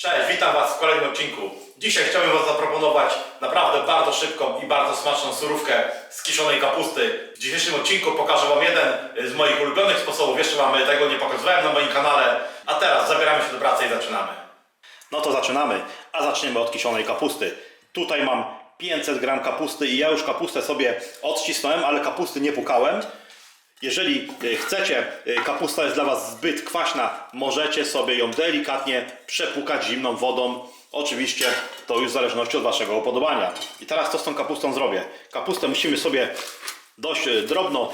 Cześć, witam Was w kolejnym odcinku. Dzisiaj chciałbym Wam zaproponować naprawdę bardzo szybką i bardzo smaczną surówkę z kiszonej kapusty. W dzisiejszym odcinku pokażę Wam jeden z moich ulubionych sposobów. Jeszcze Wam tego nie pokazywałem na moim kanale. A teraz zabieramy się do pracy i zaczynamy. No to zaczynamy, a zaczniemy od kiszonej kapusty. Tutaj mam 500 gram kapusty i ja już kapustę sobie odcisnąłem, ale kapusty nie pukałem. Jeżeli e, chcecie, e, kapusta jest dla Was zbyt kwaśna, możecie sobie ją delikatnie przepukać zimną wodą. Oczywiście to już w zależności od Waszego upodobania. I teraz co z tą kapustą zrobię? Kapustę musimy sobie dość e, drobno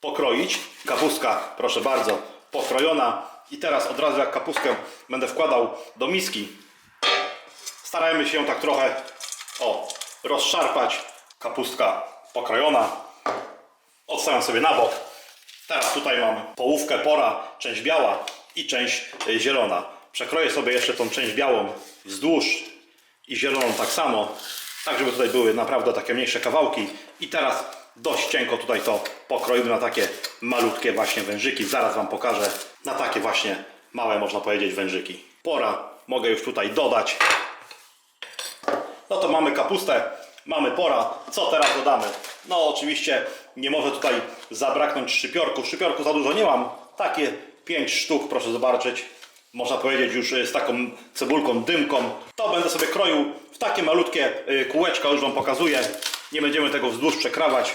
pokroić. Kapustka, proszę bardzo, pokrojona. I teraz od razu jak kapustkę będę wkładał do miski, starajmy się ją tak trochę o, rozszarpać. Kapustka pokrojona. Odstawiam sobie na bok. Teraz tutaj mam połówkę pora, część biała i część y, zielona. Przekroję sobie jeszcze tą część białą wzdłuż i zieloną tak samo, tak żeby tutaj były naprawdę takie mniejsze kawałki. I teraz dość cienko tutaj to pokroimy na takie malutkie właśnie wężyki. Zaraz Wam pokażę na takie właśnie małe można powiedzieć wężyki. Pora mogę już tutaj dodać. No to mamy kapustę, mamy pora. Co teraz dodamy? No oczywiście nie może tutaj zabraknąć szczypiorku. Szczypiorku za dużo nie mam. Takie 5 sztuk, proszę zobaczyć. Można powiedzieć już y, z taką cebulką, dymką. To będę sobie kroił w takie malutkie y, kółeczka, już Wam pokazuję. Nie będziemy tego wzdłuż przekrawać,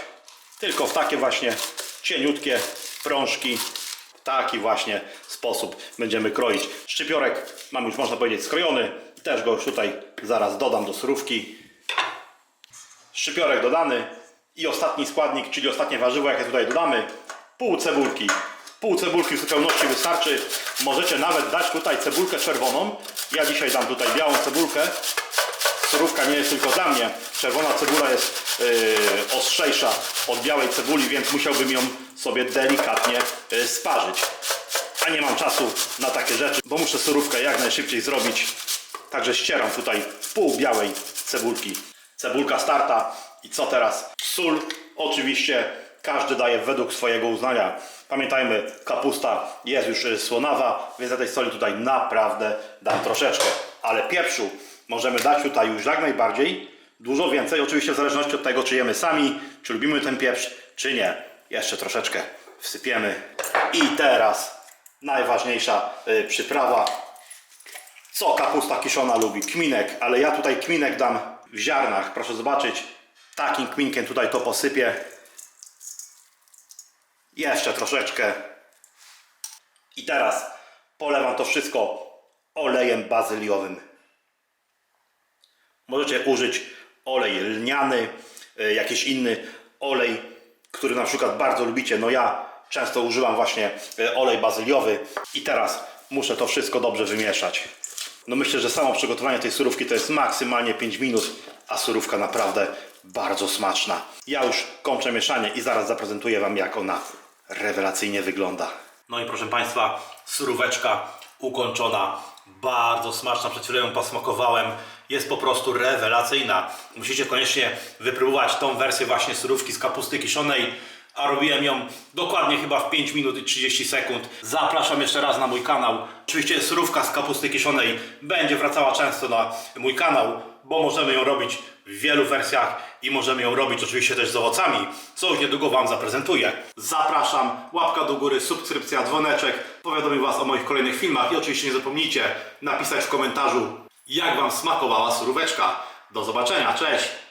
tylko w takie właśnie cieniutkie prążki. W taki właśnie sposób będziemy kroić. Szczypiorek mam już można powiedzieć skrojony. Też go już tutaj zaraz dodam do surówki. Szczypiorek dodany i ostatni składnik, czyli ostatnie warzywo, jakie tutaj dodamy, pół cebulki. Pół cebulki w zupełności wystarczy. Możecie nawet dać tutaj cebulkę czerwoną. Ja dzisiaj dam tutaj białą cebulkę. Surówka nie jest tylko dla mnie. Czerwona cebula jest yy, ostrzejsza od białej cebuli, więc musiałbym ją sobie delikatnie yy, sparzyć. A nie mam czasu na takie rzeczy, bo muszę surówkę jak najszybciej zrobić. Także ścieram tutaj pół białej cebulki. Cebulka starta. I co teraz? Sól. Oczywiście każdy daje według swojego uznania. Pamiętajmy, kapusta jest już y, słonawa, więc ja tej soli tutaj naprawdę dam troszeczkę. Ale pieprzu możemy dać tutaj już jak najbardziej. Dużo więcej, oczywiście w zależności od tego, czy jemy sami, czy lubimy ten pieprz, czy nie. Jeszcze troszeczkę wsypiemy. I teraz najważniejsza y, przyprawa co kapusta kiszona lubi? Kminek, ale ja tutaj kminek dam w ziarnach. Proszę zobaczyć, takim kminkiem tutaj to posypię. Jeszcze troszeczkę. I teraz polewam to wszystko olejem bazyliowym. Możecie użyć olej lniany, y, jakiś inny olej, który na przykład bardzo lubicie. No ja często używam właśnie y, olej bazyliowy i teraz muszę to wszystko dobrze wymieszać. No myślę, że samo przygotowanie tej surówki to jest maksymalnie 5 minut, a surówka naprawdę bardzo smaczna. Ja już kończę mieszanie i zaraz zaprezentuję Wam jak ona rewelacyjnie wygląda. No i proszę Państwa, suróweczka ukończona, bardzo smaczna, przed chwilą ją posmakowałem, jest po prostu rewelacyjna. Musicie koniecznie wypróbować tą wersję właśnie surówki z kapusty kiszonej, a robiłem ją dokładnie chyba w 5 minut i 30 sekund. Zapraszam jeszcze raz na mój kanał. Oczywiście surówka z kapusty kiszonej będzie wracała często na mój kanał, bo możemy ją robić w wielu wersjach i możemy ją robić oczywiście też z owocami, co już niedługo Wam zaprezentuję. Zapraszam, łapka do góry, subskrypcja, dzwoneczek, powiadomię Was o moich kolejnych filmach i oczywiście nie zapomnijcie napisać w komentarzu, jak Wam smakowała suróweczka. Do zobaczenia, cześć!